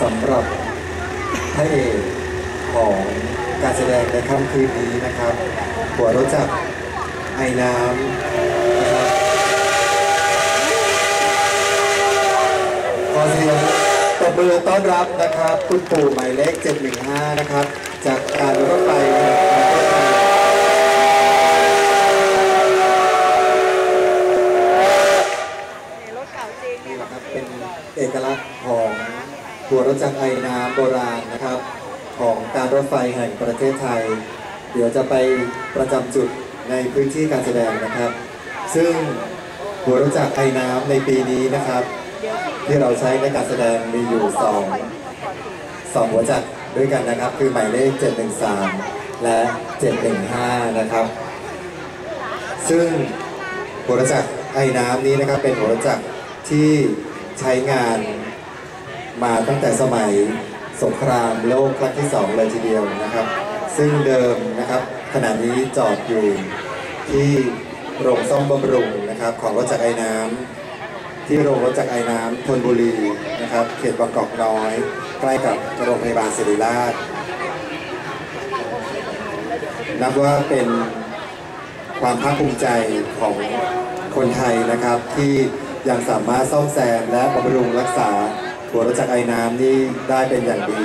สำหรับพระเอกของการแสดงในค่ำคืนนี้นะครับ หัวรถจักรไอ้น้ำนะครับขอเสียงตบมือต้อนรับนะครับ คุณปู่หมายเลข 715 นะครับ จากการรถไฟเป็นเอกลักษณ์ของ หัวรถจักรไอ้น้ำโบราณนะครับ ของการรถไฟแห่งประเทศไทย เดี๋ยวจะไปประจำจุดในพื้นที่การแสดงนะครับ ซึ่งหัวรถจักรไอ้น้ำในปีนี้นะครับ ที่เราใช้ในการแสดงมีอยู่สองสองหัวจักรด้วยกันนะครับ คือหมายเลข 713 และ 715 นะครับ ซึ่งหัวรถจักรไอ้น้ำนี้นะครับเป็นหัวรถจักรที่ใช้งาน มาตั้งแต่สมัยสงครามโลกครั้งที่สองเลยทีเดียวนะครับ ซึ่งเดิมนะครับขณะนี้จอดอยู่ที่โรงซ่อมบำรุงนะครับ ของรถจักรไอ้น้ำที่โรงรถจักรไอ้น้ำธนบุรีนะครับเขตบางกอกน้อย ใกล้กับโรงพยาบาลศิริราชนับว่าเป็นความภาคภูมิใจของคนไทยนะครับที่ยังสามารถซ่อมแซมและบำรุงรักษา หัวรถจักรไอ้น้ำนี่ได้เป็นอย่างดี